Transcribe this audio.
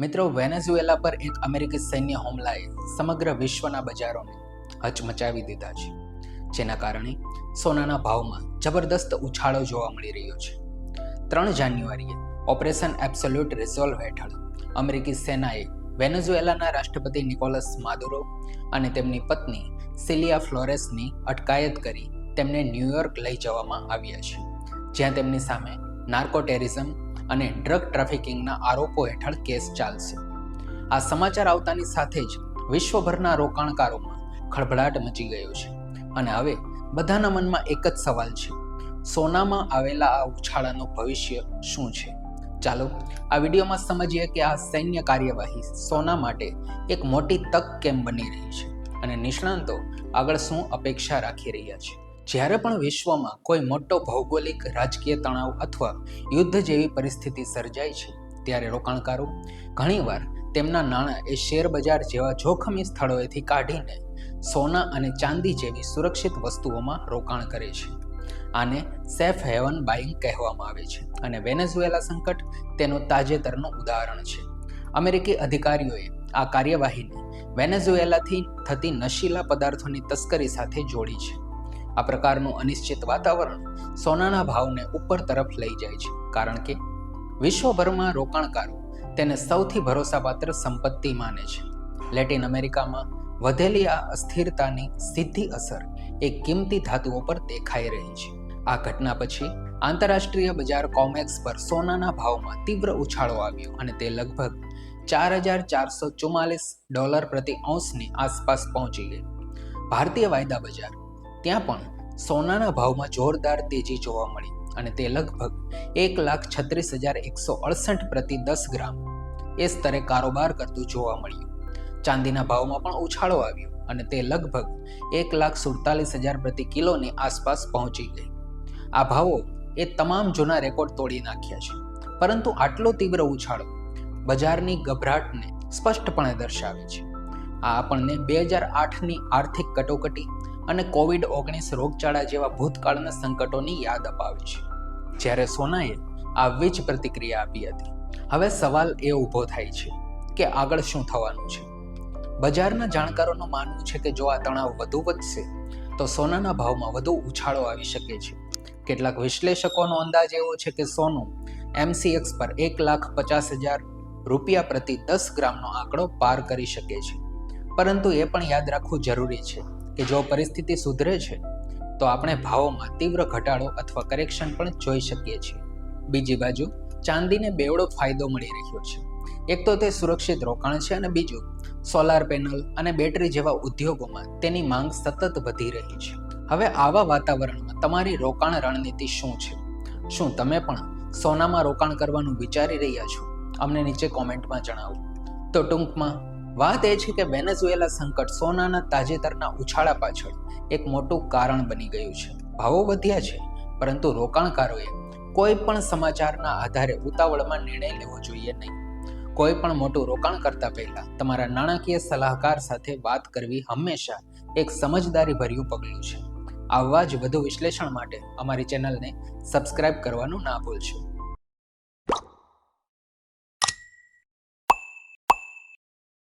મિત્રો, વેનેઝુએલા પર એક અમેરિકી સૈન્ય હુમલાએ સમગ્ર વિશ્વના બજારોને હચમચાવી દીધા છે. જેના કારણે સોનાના ભાવમાં જબરદસ્ત ઉછાળો જોવા મળી રહ્યો છે. ત્રણ જાન્યુઆરીએ ઓપરેશન એબ્સોલ્યુટ રિઝોલ્વ હેઠળ અમેરિકી સેનાએ વેનેઝુએલાના રાષ્ટ્રપતિ નિકોલસ માદુરો અને તેમની પત્ની સિલિયા ફ્લોરેસની અટકાયત કરી તેમને ન્યૂયોર્ક લઈ જવામાં આવ્યા છે. જ્યાં તેમની સામે નાર્કો ટેરિઝમ અને ડ્રગ ટ્રાફિકિંગના આરોપો હેઠળ કેસ ચાલશે. આ સમાચાર આવતાની સાથે જ વિશ્વભરના રોકાણકારોમાં ખળભળાટ મચી ગયો છે. અને હવે બધાના મનમાં એક જ સવાલ છે. સોનામાં આવેલા આ ઉછાળાનું ભવિષ્ય શું છે? ચાલો, આ વિડીયોમાં સમજીએ કે આ સૈન્ય કાર્યવાહી સોના માટે એક મોટી તક કેમ બની રહી છે? અને નિષ્ણાંતો આગળ શું અપેક્ષા રાખી રહ્યા છે? જ્યારે પણ વિશ્વમાં કોઈ મોટો ભૌગોલિક, રાજકીય તણાવ અથવા યુદ્ધ જેવી પરિસ્થિતિ સર્જાય છે, ત્યારે રોકાણકારો ઘણીવાર તેમના નાણાં એ શેર બજાર જેવા જોખમી સ્થળોએથી કાઢીને સોના અને ચાંદી જેવી સુરક્ષિત વસ્તુઓમાં રોકાણ કરે છે. આને સેફ હેવન બાઇંગ કહેવામાં આવે છે અને વેનેઝુએલા સંકટ તેનું તાજેતરનું ઉદાહરણ છે. અમેરિકી અધિકારીઓએ આ કાર્યવાહીને વેનેઝુએલાથી થતી નશીલા પદાર્થોની તસ્કરી સાથે જોડી છે. આ પ્રકારનું અનિશ્ચિત વાતાવરણ સોનાના ભાવને ઉપર તરફ લઈ જાય છે. કારણ કે વિશ્વભરમાં રોકાણકારો તેને સૌથી ભરોસાપાત્ર સંપત્તિ માને છે. લેટિન અમેરિકામાં વધેલી આ અસ્થિરતાની સીધી અસર એક કિંમતી ધાતુઓ પર દેખાઈ રહી છે. આ ઘટના પછી આંતરરાષ્ટ્રીય બજાર કોમેક્સ પર સોનાના ભાવમાં તીવ્ર ઉછાળો આવ્યો અને તે લગભગ ચાર હજાર ચારસો ચુમ્માલીસ ડોલર પ્રતિ ઔંસની આસપાસ પહોંચી ગઈ. ભારતીય વાયદા બજાર ત્યાં પણ સોનાના ભાવમાં જોરદાર તેજી જોવા મળી અને તે લગભગ એક લાખ છત્રીસ હજાર એકસો અડસઠ પ્રતિ દસ ગ્રામ એ સ્તરે કારોબાર કરતું જોવા મળ્યું. ચાંદીના ભાવમાં પણ ઉછાળો આવ્યો અને તે લગભગ એક લાખ સુડતાલીસ હજાર પ્રતિ કિલોની આસપાસ પહોંચી ગઈ. આ ભાવો એ તમામ જૂના રેકોર્ડ તોડી નાખ્યા છે, પરંતુ આટલો તીવ્ર ઉછાળો બજારની ગભરાટને સ્પષ્ટપણે દર્શાવે છે. આ આપણને બે હજાર આઠની આર્થિક કટોકટી અને કોવિડ ઓગણીસ રોગચાળા જેવા ભૂતકાળના સંકટોની યાદ અપાવે છે. જ્યારે સોનાએ આવી જ પ્રતિક્રિયા આપી હતી. હવે સવાલ એ ઊભો થાય છે કે આગળ શું થવાનું છે? બજારના જાણકારોનું માનવું છે કે જો આ તણાવ વધુ વધશે, તો સોનાના ભાવમાં વધુ ઉછાળો આવી શકે છે. કેટલાક વિશ્લેષકોનો અંદાજ એવો છે કે સોનું એમસીએક્સ પર એક લાખ પચાસ હજાર રૂપિયા પ્રતિ દસ ગ્રામનો આંકડો પાર કરી શકે છે. પરંતુ એ પણ યાદ રાખવું જરૂરી છે કે જો પરિસ્થિતિ સુધરે છે, તો આપણે ભાવોમાં તીવ્ર ઘટાડો અથવા કરેક્શન પણ જોઈ શકીએ છીએ. બીજી બાજુ, ચાંદીને બેવડો ફાયદો મળી રહ્યો છે. એક તો તે સુરક્ષિત રોકાણ છે અને બીજું સોલાર પેનલ અને બેટરી જેવા ઉદ્યોગોમાં તેની માંગ સતત વધી રહી છે. હવે આવા વાતાવરણમાં તમારી રોકાણ રણનીતિ શું છે? શું તમે પણ સોનામાં રોકાણ કરવાનું વિચારી રહ્યા છો? અમને નીચે કોમેન્ટમાં જણાવો. તો ટૂંકમાં વાત એ છે કે વેનેઝુએલા સંકટ સોનાના તાજેતરના ઉછાળા પાછળ એક મોટું કારણ બની ગયું છે. ભાવો વધ્યા છે, પરંતુ રોકાણકારોએ કોઈ પણ સમાચારના આધારે ઉતાવળમાં નિર્ણય લેવો જોઈએ નહીં. કોઈ પણ મોટું રોકાણ કરતા પહેલા તમારા નાણાકીય સલાહકાર સાથે વાત કરવી હંમેશા એક સમજદારી ભર્યું પગલું છે. આવા જ વધુ વિશ્લેષણ માટે અમારી ચેનલને સબસ્ક્રાઇબ કરવાનું ના ભૂલશો.